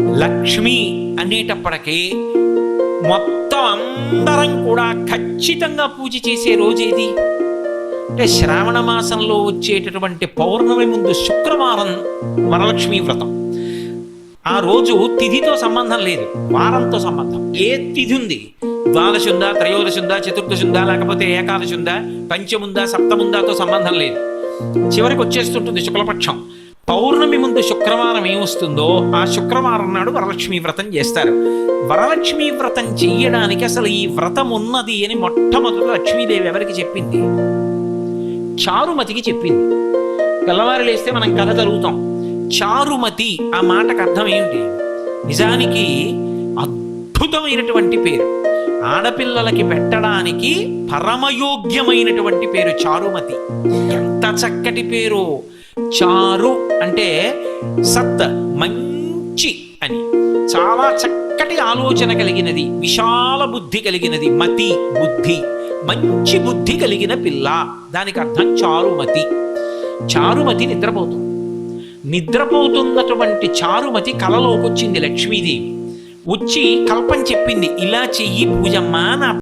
లక్ష్మి అనేటప్పటికీ మొత్తం అందరం కూడా ఖచ్చితంగా పూజ చేసే రోజేది అంటే శ్రావణ మాసంలో వచ్చేటటువంటి పౌర్ణమి ముందు శుక్రవారం వరలక్ష్మి వ్రతం. ఆ రోజు తిథితో సంబంధం లేదు వారంతో సంబంధం. ఏ తిథి ఉంది? ద్వాదశి ఉందా త్రయోదశి ఉందా చతుర్దశి ఉందా లేకపోతే ఏకాదశి ఉందా పంచముందా సప్తముందాతో సంబంధం లేదు. చివరికి వచ్చేస్తుంటుంది శుక్లపక్షం. పౌర్ణమి ముందు శుక్రవారం ఏమొస్తుందో ఆ శుక్రవారం నాడు వరలక్ష్మి వ్రతం చేస్తారు. వరలక్ష్మి వ్రతం చెయ్యడానికి అసలు ఈ వ్రతం ఉన్నది అని మొట్టమొదట లక్ష్మీదేవి ఎవరికి చెప్పింది? చారుమతికి చెప్పింది. తెల్లవారు లేస్తే మనం కథ జరుగుతాం చారుమతి ఆ మాటకు అర్థం ఏమిటి? నిజానికి అద్భుతమైనటువంటి పేరు. ఆడపిల్లలకి పెట్టడానికి పరమయోగ్యమైనటువంటి పేరు చారుమతి. ఎంత చక్కటి పేరు! చారు అంటే సత్ మంచి అని. చాలా చక్కటి ఆలోచన కలిగినది విశాల బుద్ధి కలిగినది మతి బుద్ధి మంచి బుద్ధి కలిగిన పిల్ల. దానికి అర్థం చారుమతి. చారుమతి నిద్రపోతుంది. నిద్రపోతున్నటువంటి చారుమతి కలలోకి వచ్చింది లక్ష్మీదేవి. వచ్చి కల్పం చెప్పింది ఇలా చెయ్యి పూజమ్మా నా